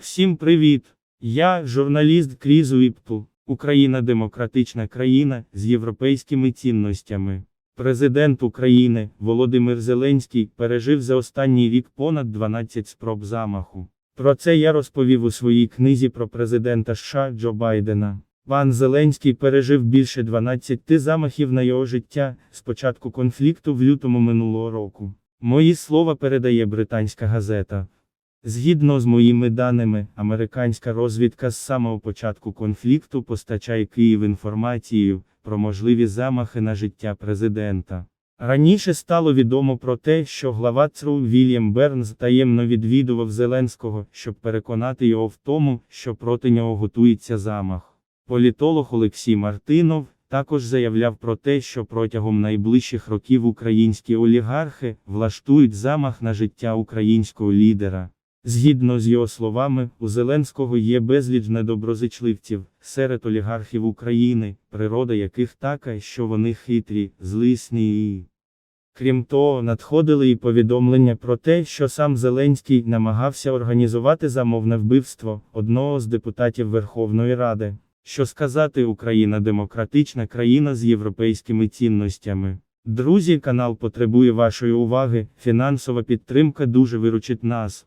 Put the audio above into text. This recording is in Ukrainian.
Всім привіт! Я журналіст Кріз Уіппл, Україна демократична країна з європейськими цінностями. Президент України Володимир Зеленський пережив за останній рік понад 12 спроб замаху. Про це я розповів у своїй книзі про президента США Джо Байдена. Пан Зеленський пережив більше 12 замахів на його життя з початку конфлікту в лютому минулого року. Мої слова передає британська газета. Згідно з моїми даними, американська розвідка з самого початку конфлікту постачає Київ інформацію про можливі замахи на життя президента. Раніше стало відомо про те, що глава ЦРУ Вільям Бернс таємно відвідував Зеленського, щоб переконати його в тому, що проти нього готується замах. Політолог Олексій Мартинов також заявляв про те, що протягом найближчих років українські олігархи влаштують замах на життя українського лідера. Згідно з його словами, у Зеленського є безліч недоброзичливців серед олігархів України, природа яких така, що вони хитрі, злисні і. Крім того, надходили і повідомлення про те, що сам Зеленський намагався організувати замовне вбивство одного з депутатів Верховної Ради. Що сказати, Україна демократична країна з європейськими цінностями. Друзі, канал потребує вашої уваги, фінансова підтримка дуже виручить нас.